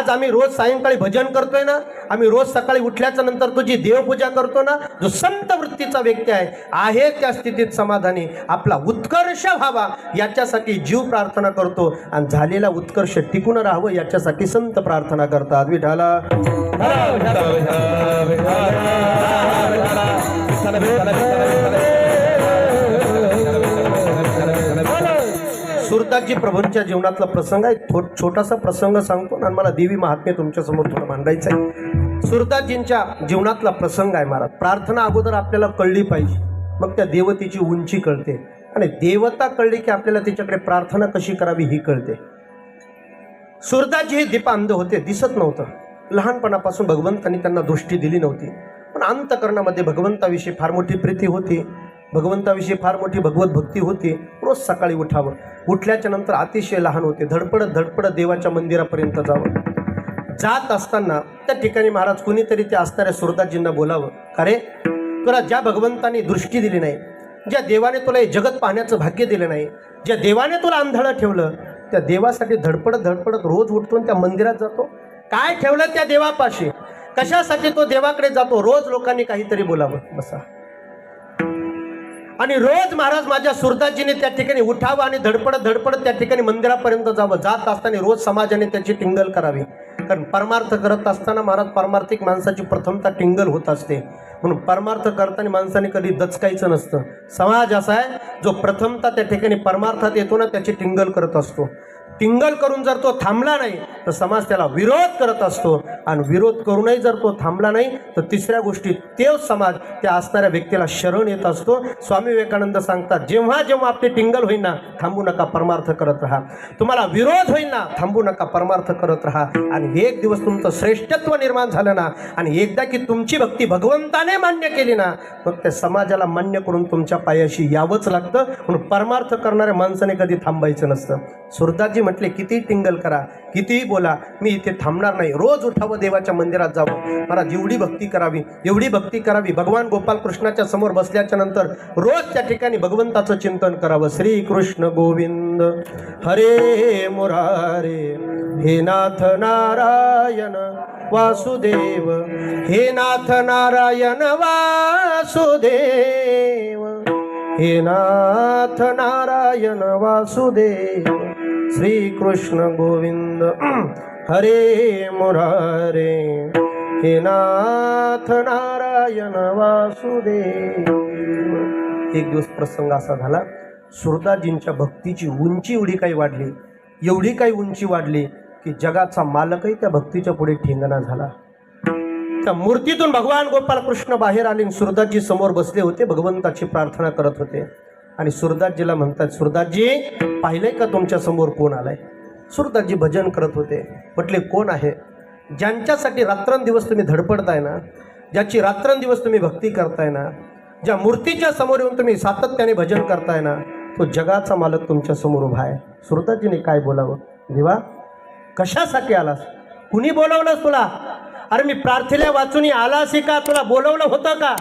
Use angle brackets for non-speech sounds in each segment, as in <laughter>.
आज आम्ही रोज सायंकाळी भजन करतोय ना आम्ही रोज सकाळी उठल्याच्या नंतर तुझी देवपूजा करतो ना जो संत वृत्तीचा व्यक्ती आहे आहे त्या स्थितीत समाधानी आपला उत्कर्ष व्हावा याच्यासाठी जीव प्रार्थना करतो आणि झालेला उत्कर्ष टिकून राहावं याच्यासाठी संत प्रार्थना करतात विठाला सुरदासजी प्रभूंच्या जीवनातला प्रसंग आहे. थो छोटासा प्रसंग सांगतो आणि मला देवी महात्म्य तुमच्यासमोर थोडं मांडायचं आहे. सुरदासजींच्या जीवनातला प्रसंग आहे महाराज. प्रार्थना अगोदर आपल्याला कळली पाहिजे. मग त्या देवतेची उंची कळते. आणि देवता कळली की आपल्याला तिच्याकडे प्रार्थना कशी करावी ही कळते. सुरदासजी हे दीपांध होते दिसत नव्हतं. लहानपणापासून भगवंतांनी त्यांना दृष्टी दिली नव्हती. पण अंतकरणामध्ये भगवंताविषयी फार मोठी प्रीती होती. भगवंताविषयी फार मोठी भगवत भक्ती होती रोज सकाळी उठावं. उठल्याच्या नंतर अतिशय लहान होते. धडपडत धडपडत देवाच्या मंदिरापर्यंत जावं. जात असताना त्या ठिकाणी महाराज कुणीतरी त्या असणाऱ्या सुरदासजींना बोलावं. का रे? तुला ज्या भगवंतानी दृष्टी दिली नाही ज्या देवाने तुला हे जगत पाहण्याचं भाग्य दिलं नाही ज्या देवाने तुला आंधळं ठेवलं त्या देवासाठी धडपडत धडपडत रोज उठतो आणि त्या मंदिरात जातो. काय ठेवलं त्या देवापाशी? कशासाठी तो देवाकडे जातो? रोज लोकांनी काहीतरी बोलावं. बसा. आणि रोज महाराज माझ्या सुरताजीने त्या ठिकाणी उठावं आणि धडपडत धडपडत त्या ठिकाणी मंदिरापर्यंत जावं. जात असताना रोज समाजाने त्याची टिंगल करावी. कारण परमार्थ करत असताना महाराज परमार्थिक माणसाची प्रथमता टिंगल होत असते. म्हणून परमार्थ करताना माणसाने कधी दचकायचं नसतं. समाज असा आहे जो प्रथमता त्या ठिकाणी परमार्थात येतो ना त्याची टिंगल करत असतो. टिंगल करून जर तो थांबला नाही तर समाज त्याला विरोध करत असतो. आणि विरोध करूनही जर तो थांबला नाही तर तिसऱ्या गोष्टी तेच समाज त्या असणाऱ्या व्यक्तीला शरण येत असतो. स्वामी विवेकानंद सांगतात जेव्हा जेव्हा आपले टिंगल होईल ना थांबू नका परमार्थ करत राहा. तुम्हाला विरोध होईल ना थांबू नका परमार्थ करत राहा. आणि एक दिवस तुमचं श्रेष्ठत्व निर्माण झालं ना आणि एकदा की तुमची भक्ती भगवंताने मान्य केली ना मग त्या समाजाला मान्य करून तुमच्या पायाशी यावंच लागतं. म्हणून परमार्थ करणाऱ्या माणसाने कधी थांबायचं नसतं. सुरदासजी म्हटले कितीही टिंगल करा कितीही बोला मी इथे थांबणार नाही. रोज उठावं देवाच्या मंदिरात जावं. मला जेवढी भक्ती करावी एवढी भक्ती करावी. भगवान गोपाल कृष्णाच्या समोर बसल्याच्या नंतर रोज त्या ठिकाणी भगवंताचं चिंतन करावं. श्री कृष्ण गोविंद. हरे मुरारे हे नाथ नारायण वासुदेव. हे नाथ नारायण वासुदेव. हे नाथ नारायण वासुदेव. श्री कृष्ण गोविंद। हरे मुरारे। हे नाथ नारायण वासुदेव। एक दिवस प्रसंग असा झाला सुरदाजींच्या भक्तीची उंची एवढी काही वाढली एवढी काही उंची वाढली की जगाचा मालकही त्या भक्तीच्या पुढे ठेंगणा झाला. त्या मूर्तीतून भगवान गोपालकृष्ण बाहेर आले सुरदाजी समोर बसले होते भगवंताची प्रार्थना करत होते. आणि सुरदासजीला म्हणतात सुरदासजी पाहिलंय का तुमच्यासमोर कोण आलाय? सुरदासजी भजन करत होते. म्हटले कोण आहे? ज्यांच्यासाठी रात्रंदिवस तुम्ही धडपडताय ना ज्याची रात्रंदिवस तुम्ही भक्ती करताय ना ज्या मूर्तीच्या समोर येऊन तुम्ही सातत्याने भजन करताय ना तो जगाचा मालक तुमच्यासमोर उभा आहे. सुरदासजीने काय बोलावं? देवा कशासाठी आलास? कुणी बोलावलंस तुला? अरे मी प्रार्थना वाचून आलास का? तुला बोलवलं होतं का?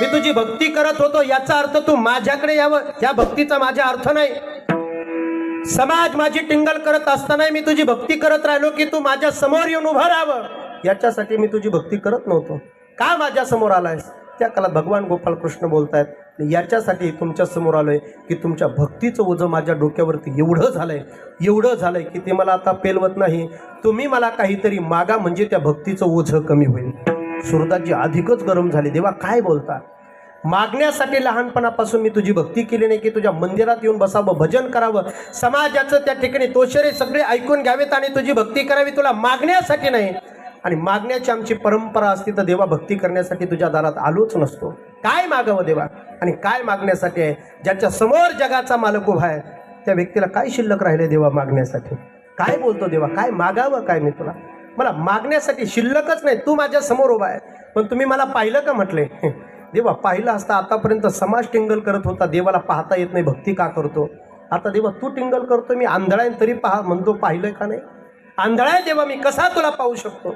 मी तुझी भक्ती करत होतो याचा अर्थ तू माझ्याकडे यावं. या भक्तीचा माझा अर्थ नाही. समाज माझी टिंगल करत असताना मी तुझी भक्ती करत राहिलो की तू माझ्यासमोर येऊन उभं राहावं. याच्यासाठी मी तुझी भक्ती करत नव्हतो. का माझ्यासमोर आलायस? त्या काळात भगवान गोपाल कृष्ण बोलतायत याच्यासाठी तुमच्यासमोर आलोय की तुमच्या भक्तीचं ओझं माझ्या डोक्यावरती एवढं झालंय एवढं झालंय की ते मला आता पेलवत नाही. तुम्ही मला काहीतरी मागा म्हणजे त्या भक्तीचं ओझं कमी होईल. सुरताची अधिकच गरम झाली. देवा काय बोलता? मागण्यासाठी लहानपणापासून मी तुझी भक्ती केली नाही की तुझ्या मंदिरात येऊन बसावं भजन करावं. समाजाचं त्या ठिकाणी तोशरे सगळे ऐकून घ्यावेत आणि तुझी भक्ती करावी. तुला मागण्यासाठी नाही. आणि मागण्याची आमची परंपरा असती तर देवा भक्ती करण्यासाठी तुझ्या दारात आलोच नसतो. काय मागावं देवा? आणि काय मागण्यासाठी आहे? ज्याच्या समोर जगाचा मालक उभा आहे त्या व्यक्तीला काय शिल्लक राहिले देवा मागण्यासाठी? काय बोलतो देवा? काय मागावं काय मी तुला? मला मागण्यासाठी शिल्लकच नाही. तू माझ्यासमोर उभा आहे. पण तुम्ही मला पाहिलं का म्हटले? <laughs> देवा पाहिलं असता आतापर्यंत समाज टिंगल करत होता. देवाला पाहता येत नाही. भक्ती का करतो? आता देवा तू टिंगल करतो. मी आंधळा तरी पहा. म्हणतो पाहिलं का नाही? आंधळा आहे देवा मी कसा तुला पाहू शकतो?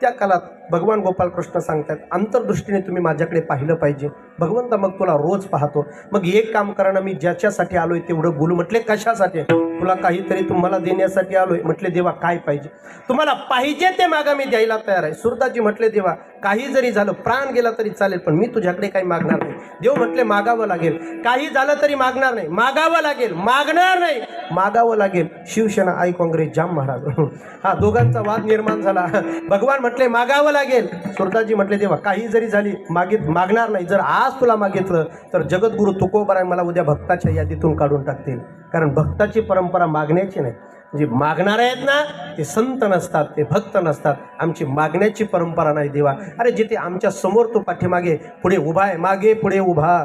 त्या काळात भगवान गोपाल कृष्ण सांगतात अंतर्दृष्टीने तुम्ही माझ्याकडे पाहिलं पाहिजे. भगवंत मग तुला रोज पाहतो. मग एक काम करा मी ज्याच्यासाठी आलोय तेवढं बोलू. म्हटले कशासाठी? तुला काहीतरी तुम्हाला देण्यासाठी आलोय. म्हटले देवा काय पाहिजे? तुम्हाला पाहिजे ते मागा मी द्यायला तयार आहे. सुरताजी म्हटले देवा काही जरी झालं प्राण गेला तरी चालेल पण मी तुझ्याकडे काही मागणार नाही. देव म्हटले मागावं लागेल. काही झालं तरी मागणार नाही. मागावं लागेल. मागणार नाही. मागावं लागेल. शिवसेना आई काँग्रेस जाम महाराज. <laughs> हा दोघांचा वाद निर्माण झाला. <laughs> भगवान म्हटले मागावं लागेल. सुरताजी म्हटले देवा काही जरी झाली मागित मागणार नाही. जर आज तुला मागितलं तर जगद्गुरु तुकोबराय मला उद्या भक्ताच्या यादीतून काढून टाकतील. कारण भक्ताची परंपरा मागण्याची नाही. जे मागणारे आहेत ना ते संत नसतात ते भक्त नसतात. आमची मागण्याची परंपरा नाही देवा. अरे जिथे आमच्यासमोर तो पाठीमागे पुढे उभा आहे मागे पुढे उभा.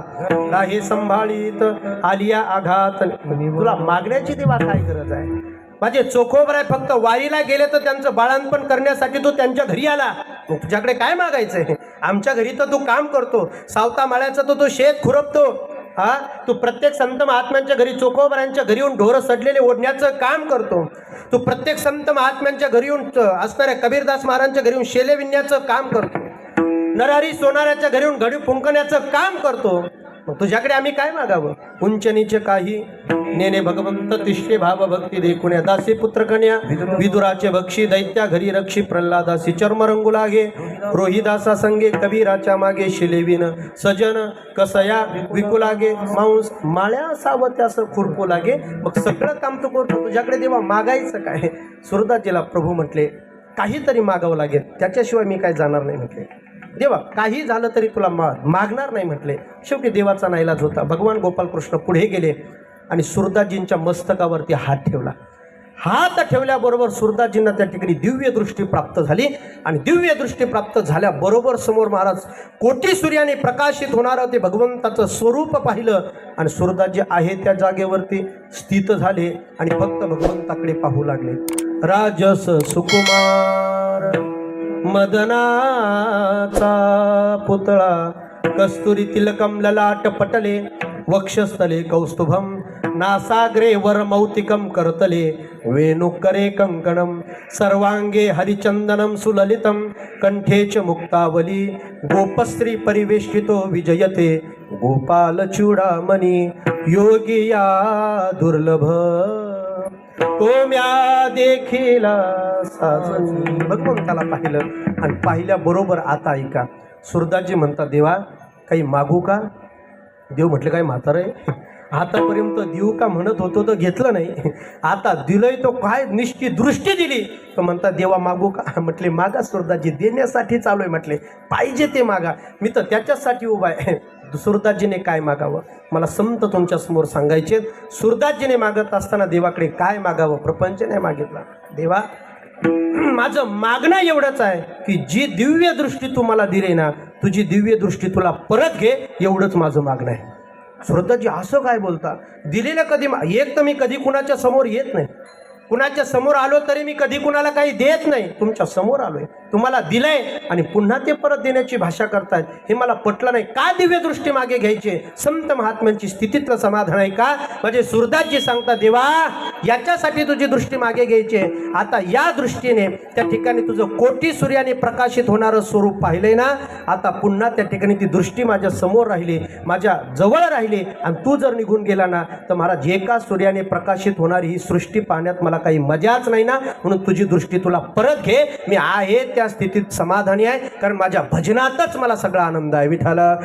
नाही संभाळीत आलिया आघात. तुला मागण्याची देवा काय गरज आहे? माझे चोखोबर आहे फक्त वारीला गेले तर त्यांचं बाळांपण करण्यासाठी तो त्यांच्या घरी आला. तुझ्याकडे काय मागायचंय? आमच्या घरी तर तू काम करतो. सावता माळ्याचा तो तो शेत खुरपतो. हा? तू प्रत्येक संत महात्म्यांच्या घरी चोखोबरांच्या घरी येऊन ढोरं सडलेले ओढण्याचं काम करतो. तू प्रत्येक संत महात्म्यांच्या घरी येऊन च- असणाऱ्या कबीरदास महाराजांच्या घरी येऊन शेले विणण्याचं काम करतो. नरहरी सोनाऱ्याच्या घरी येऊन घडी फुंकण्याचं काम करतो. तुझ्याकडे आम्ही काय मागावं? उंच नीच काही नेने भगवंत तिष्ठे भाव भक्ती देखुण्या दासी पुत्र कन्या विदुराचे भक्षी दैत्या घरी रक्षी प्रल्हादासी चर्मरंगू लागे रोहिदासा संगे कबीराच्या मागे शिलेविन सजन कसया विकू लागे मांस माळ्या सावत्यास खुरपू लागे मग सगळं काम तू करतो तुझ्याकडे देवा मागायचं काय? सुरदाजीला प्रभू म्हटले काहीतरी मागावं लागेल. त्याच्याशिवाय मी काय जाणार नाही म्हटले. देवा काही झालं तरी तुला मा मागणार नाही म्हटले. शेवटी देवाचा नाईलाज होता. भगवान गोपालकृष्ण पुढे गेले आणि सुरदाजींच्या मस्तकावरती हात ठेवला. हात ठेवल्याबरोबर सुरदाजींना त्या ठिकाणी दिव्य दृष्टी प्राप्त झाली आणि दिव्य दृष्टी प्राप्त झाल्याबरोबर समोर महाराज कोटी सूर्याने प्रकाशित होणारं ते भगवंताचं स्वरूप पाहिलं आणि सुरदाजी आहे त्या जागेवरती स्थित झाले आणि फक्त भगवंताकडे पाहू लागले. राजस सुकुमार. मदनाचा पुतळा कस्तुरी तिलकम ललाट पटले वक्षस्थले कौस्तुभम नासाग्रे वर मौतिकम करतले वेणुकरे कंकणम सर्वांगे हरिचंदनम सुललितम कण्ठे च मुक्तावली गोपस्त्री परिवेष्टितो विजयते गोपाल योगिया योगी तो म्या देखील देखीला साजनी भगवंताला पाहिलं. आणि पाहिल्याबरोबर आता ऐका. सुरदाजी म्हणतात देवा काही मागू का? देव म्हटलं काय म्हातार आहे आतापर्यंत देऊ का म्हणत होतो तर घेतलं नाही. आता दिलंय तो काय निष्ठी दृष्टी दिली. तर म्हणता देवा मागू का? म्हटले मागा सुरदाजी देण्यासाठी चालू आहे. म्हटले पाहिजे ते मागा. मी तर त्याच्याचसाठी उभा आहे. सुरदासजीने काय मागावं? मला संत तुमच्यासमोर सांगायचे सुरदासजीने मागत असताना देवाकडे काय मागावं? प्रपंच नाही मागितला. देवा माझं मागणं एवढंच आहे की जी दिव्य दृष्टी तू मला दिली ना तुझी दिव्य दृष्टी तुला परत घे एवढंच माझं मागणं आहे. सुरदासजी असं काय बोलता दिलेलं कधी एक तर मी कधी कुणाच्या समोर येत नाही. कुणाच्या समोर आलो तरी मी कधी कुणाला काही देत नाही. तुमच्यासमोर आलोय. तुम्हाला दिलंय आणि पुन्हा ते परत देण्याची भाषा करतायत. हे मला पटलं नाही. का दिव्य दृष्टी मागे घ्यायचे? संत महात्म्यांची स्थितीतलं समाधान आहे का? म्हणजे सुरदासजी सांगता देवा याच्यासाठी तुझी दृष्टी मागे घ्यायची आहे. आता या दृष्टीने त्या ठिकाणी तुझं कोटी सूर्याने प्रकाशित होणारं स्वरूप पाहिलंय ना? आता पुन्हा त्या ठिकाणी ती दृष्टी माझ्यासमोर राहिली माझ्या जवळ राहिली आणि तू जर निघून गेला ना तर महाराज एका सूर्याने प्रकाशित होणारी ही सृष्टी पाहण्यात मला काही मजाच नाही ना? म्हणून तुझी दृष्टी तुला परत घे. मी आहे त्या स्थितीत समाधानी आहे. कारण माझ्या भजनातच मला सगळा आनंद आहे. विठाला